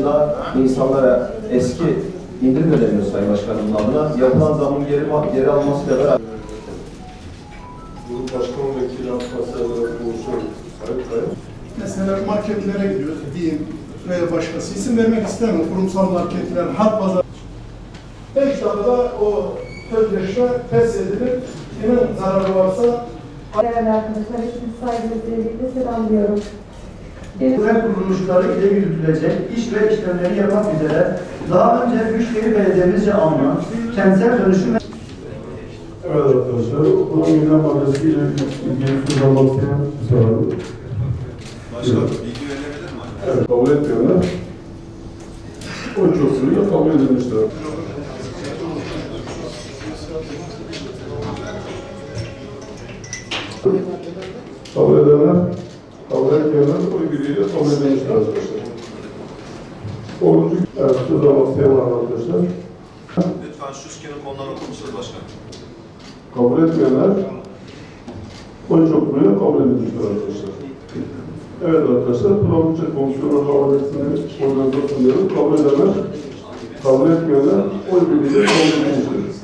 dışında insanlara eski indirim ödeniyor Sayın Başkanımın adına. Yapılan zamın geri, geri almasıyla beraber Grup Başkan Vekili Abbas olarak konuşuyorum. Sayın Sayın. Mesela marketlere gidiyoruz diyeyim veya başkası isim vermek istemem. Kurumsal marketler, halk pazar. Beş dakikada o sözleşme feshedilir. Kimin zararı varsa Değerli arkadaşlar, hepinizi saygıyla sevgiyle selamlıyorum. Güven kuruluşları ile yürütülecek iş ve işlemleri yapmak üzere daha önce Büyükşehir Belediye'mizce alınan kentsel dönüşüm ve Evet arkadaşlar, okulun gündem maddesiyle ilgili söz almak isteyen soralım. Başkanım bilgi verilebilir mi? Evet, kabul etmiyorlar. O çözümüyle kabul edilmişler. Kabul edenler, kabul etmeyenler oy arkadaşlar. Onuncu, evet, söz almak isteyen var arkadaşlar. Lütfen şu skenin konuları okur musunuz başkanım? Kabul etmeyenler oy çokluğuyla kabul edilmişler arkadaşlar. Evet arkadaşlar, Province Komisyonu havalesini organize sunuyorum. Kabul edenler, kabul etmeyenler oy birliğiyle kabul edilmiştir.